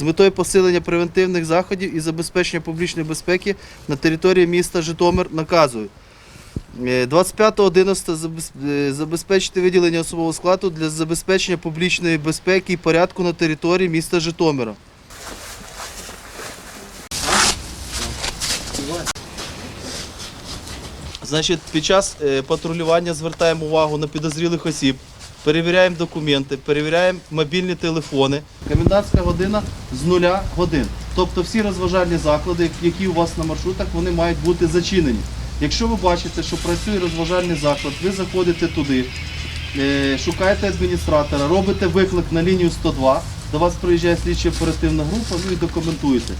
з метою посилення превентивних заходів і забезпечення публічної безпеки на території міста Житомир наказую. Е, 25.11 е, забезпечити виділення особового складу для забезпечення публічної безпеки і порядку на території міста Житомира. Значить, під час е, патрулювання звертаємо увагу на підозрілих осіб, перевіряємо документи, перевіряємо мобільні телефони. Комендантська година з нуля годин. Тобто всі розважальні заклади, які у вас на маршрутах, вони мають бути зачинені. Якщо ви бачите, що працює розважальний заклад, ви заходите туди, е, шукаєте адміністратора, робите виклик на лінію 102, до вас приїжджає слідча оперативна група, ну і документуєте.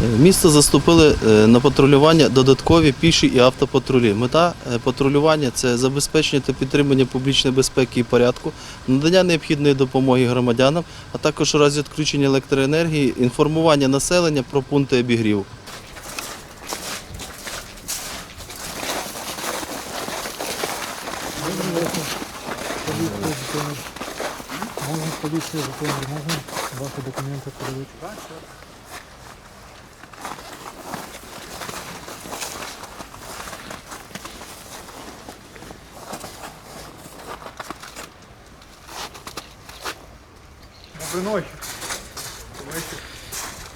Місто заступили е, на патрулювання додаткові піші і автопатрулі. Мета е, патрулювання це забезпечення та підтримання публічної безпеки і порядку, надання необхідної допомоги громадянам, а також у разі відключення електроенергії, інформування населення про пункти обігріву. Можна Житомир, можна ваші документи передати? Вечір.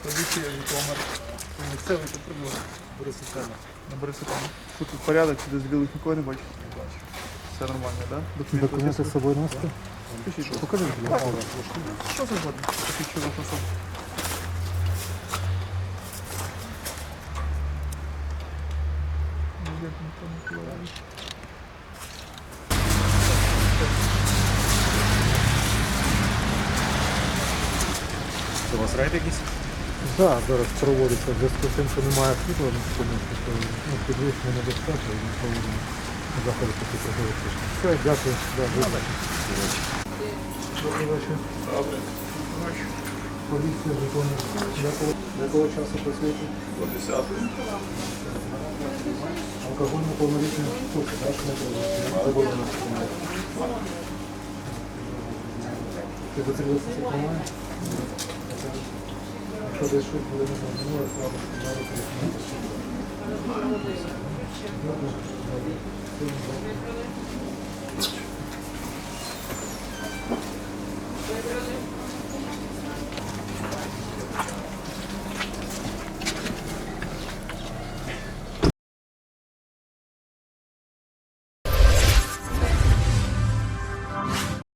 Поліція Житомир. Місцевий патруль. Борисовна. На Борисовна. Що тут порядок, чи дозвілих нікого не бачиш? Не бачу. Все нормально, так? Да? Документи з собою носите? Пишіть, що? Покажи, будь ласка. Що завгодно? Посвідчу вашу У вас рейд якийсь? Так, зараз проводиться в зв'язку з тим, що немає світла, секундочку, ну, підвищення небезпеки, і ми проводимо заходи по цій. Все, дякую. Да, добре. Добрий вечір. Добре. Поліція Житомир. Якого, якого часу працюєте? До 10. Алкоголь неповнолітній слухай, так, не заборонено. Ти до цього Thank you.